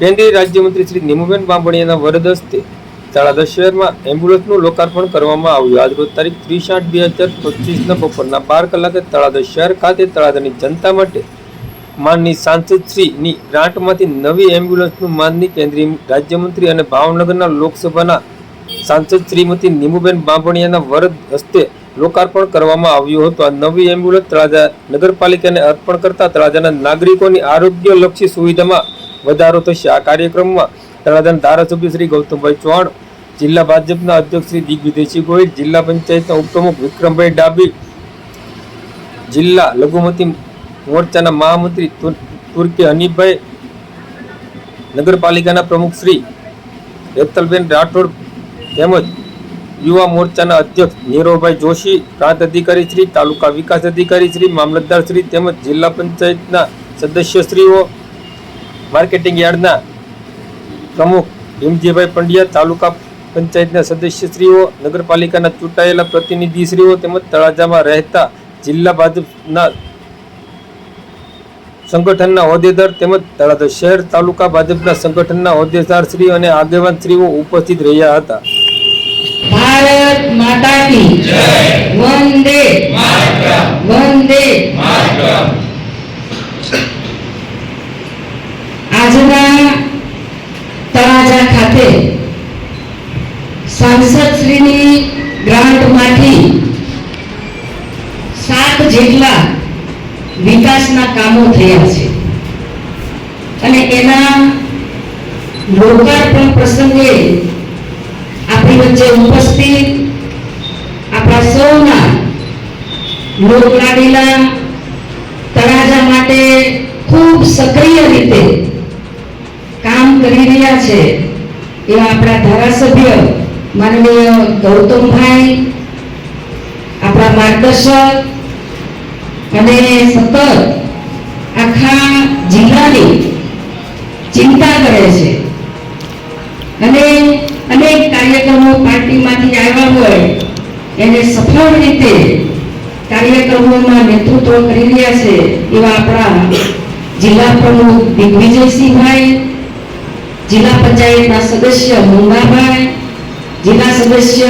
કેન્દ્રીય રાજ્યમંત્રી શ્રી નિમુબેન બાંભણીયાના વરદ હસ્તે તળાજા શહેરમાં એમ્બ્યુલન્સનું લોકાર્પણ કરવામાં આવ્યું. આજરોજ તારીખ ત્રીસ આઠ બે હજાર પચીસના બપોરના બાર કલાકે તળાજા શહેર ખાતે તળાજાની જનતા માટે માનની સાંસદશ્રીની ગ્રાન્ટમાંથી નવી એમ્બ્યુલન્સનું માનની કેન્દ્રીય રાજ્યમંત્રી અને ભાવનગરના લોકસભાના સાંસદ શ્રીમતી નિમુબેન બાંભણિયાના વરદ હસ્તે લોકાર્પણ કરવામાં આવ્યું હતું. આ નવી એમ્બ્યુલન્સ તળાજા નગરપાલિકાને અર્પણ કરતા તળાજાના નાગરિકોની આરોગ્યલક્ષી સુવિધામાં વધારો થશે. આ કાર્યક્રમમાં તળાજાના ધારાસભ્ય શ્રી ગૌતમભાઈ ચૌહાણ, જિલ્લા ભાજપના અધ્યક્ષ શ્રી દિગ્વિજયસિંહ ગોહિલ, જિલ્લા પંચાયતના ઉપપ્રમુખ વિક્રમભાઈ ડાબી જિલ્લા લઘુમતી મોરચાના મહામંત્રી તુર્કી હનીફભાઈ, નગરપાલિકાના પ્રમુખ શ્રી હેતલબેન રાઠોડ તેમજ યુવા મોરચાના અધ્યક્ષ નીરવભાઈ જોશી, પ્રાંત અધિકારી શ્રી, તાલુકા વિકાસ અધિકારી શ્રી, મામલતદાર શ્રી તેમજ જિલ્લા પંચાયતના સદસ્યશ્રીઓ માર્કેટિંગ યાર્ડના પ્રમુખ ભીમજીભાઈ પંડ્યા, તાલુકા પંચાયતના સદસ્યશ્રીઓ, નગરપાલિકાના ચૂંટાયેલા પ્રતિનિધિશ્રીઓ તેમજ તળાજામાં રહેતા જિલ્લા ભાજપના સંગઠનના હોદ્દેદાર તેમજ તળાજા શહેર, તાલુકા ભાજપના સંગઠનના હોદ્દેદાર શ્રી અને આગેવાન શ્રીઓ ઉપસ્થિત રહ્યા હતા. ભારત માતા કી વંદે વંદે ખાતે સાંસદશ્રીની ગ્રાન્ટમાંથી સાત જેટલા વિકાસના કામો થયા છે. અને એના લોકાર્પણ પ્રસંગે આપણી વચ્ચે ઉપસ્થિત આપણા સૌના લોકલાડીલા તળાજા માટે ખૂબ સક્રિય રીતે કામ કરી રહ્યા છે. એવા આપણા ધારાસભ્ય માનનીય ગૌતમભાઈ, આપણા માર્ગદર્શક અને સતત આખા જિલ્લાની ચિંતા કરે છે. અને અનેક કાર્યક્રમો પાર્ટીમાંથી આવ્યા હોય, એને સફળ રીતે કાર્યક્રમોમાં નેતૃત્વ કરી રહ્યા છે એવા આપણા જિલ્લા પ્રમુખ દિગ્વિજયસિંહભાઈ જિલ્લા પંચાયતના સદસ્ય મંગાભાઈ જિલ્લા સદસ્ય